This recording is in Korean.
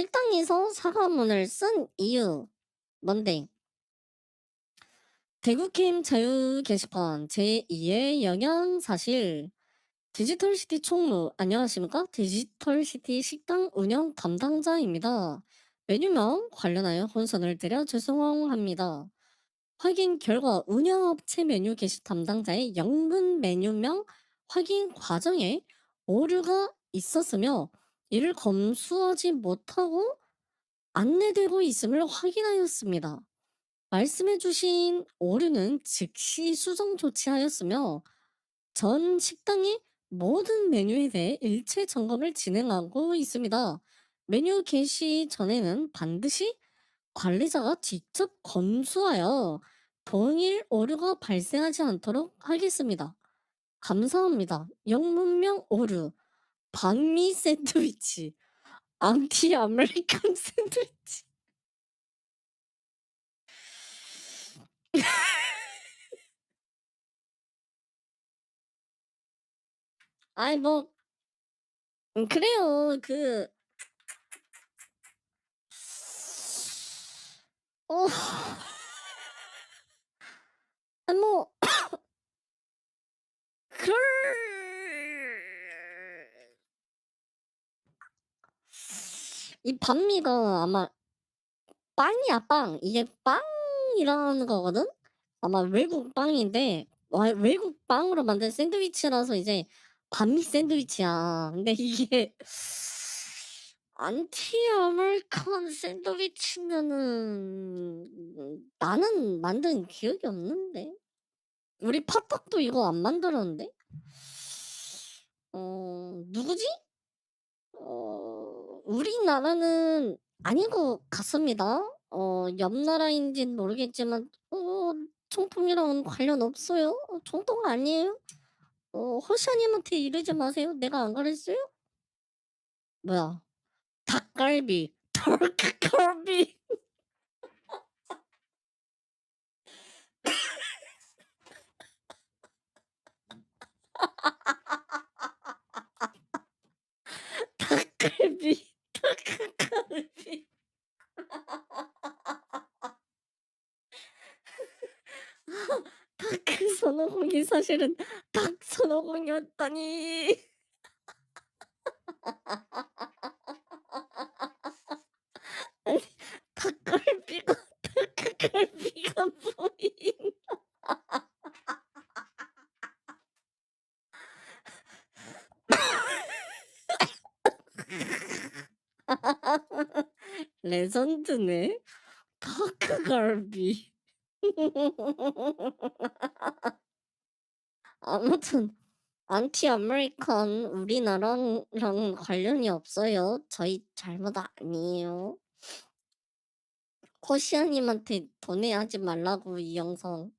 식당에서 사과문을 쓴 이유 뭔데? 대구캠 자유 게시판 제2의 영양사실 디지털시티 총무 안녕하십니까? 디지털시티 식당 운영 담당자입니다. 메뉴명 관련하여 혼선을 드려 죄송합니다. 확인 결과 운영업체 메뉴 게시 담당자의 영문 메뉴명 확인 과정에 오류가 있었으며 이를 검수하지 못하고 안내되고 있음을 확인하였습니다. 말씀해 주신 오류는 즉시 수정 조치하였으며 전 식당의 모든 메뉴에 대해 일체 점검을 진행하고 있습니다. 메뉴 게시 전에는 반드시 관리자가 직접 검수하여 동일 오류가 발생하지 않도록 하겠습니다. 감사합니다. 영문명 오류, 반미 샌드위치, 안티 아메리칸 샌드위치. 아이 뭐 음 그래요. 그 어. 아 뭐 그럴 이 반미가 아마 빵이야 빵. 이게 빵이라는 거거든? 아마 외국 빵인데 와 외국 빵으로 만든 샌드위치라서 이제 반미 샌드위치야. 근데 이게 안티 아메리칸 샌드위치면은 나는 만든 기억이 없는데. 우리 팥떡도 이거 안 만들었는데? 어 누구지? 어 우리나라는 아닌 것 같습니다. 어 옆 나라인진 모르겠지만 어 총통이랑은 관련 없어요. 어 총통 아니에요. 어 호샤님한테 이러지 마세요. 내가 안 그랬어요? 뭐야? 닭갈비. 닭갈비, 닭갈비. 다크 선호공이 사실은 닭 선호공이었다니. 아니 닭갈비가 닭갈비가 보인다. 레전드네. 다크갈비. 아무튼 안티 아메리칸 우리나라랑 관련이 없어요. 저희 잘못 아니에요. 호시아님한테 보내하지 말라고 이 영상.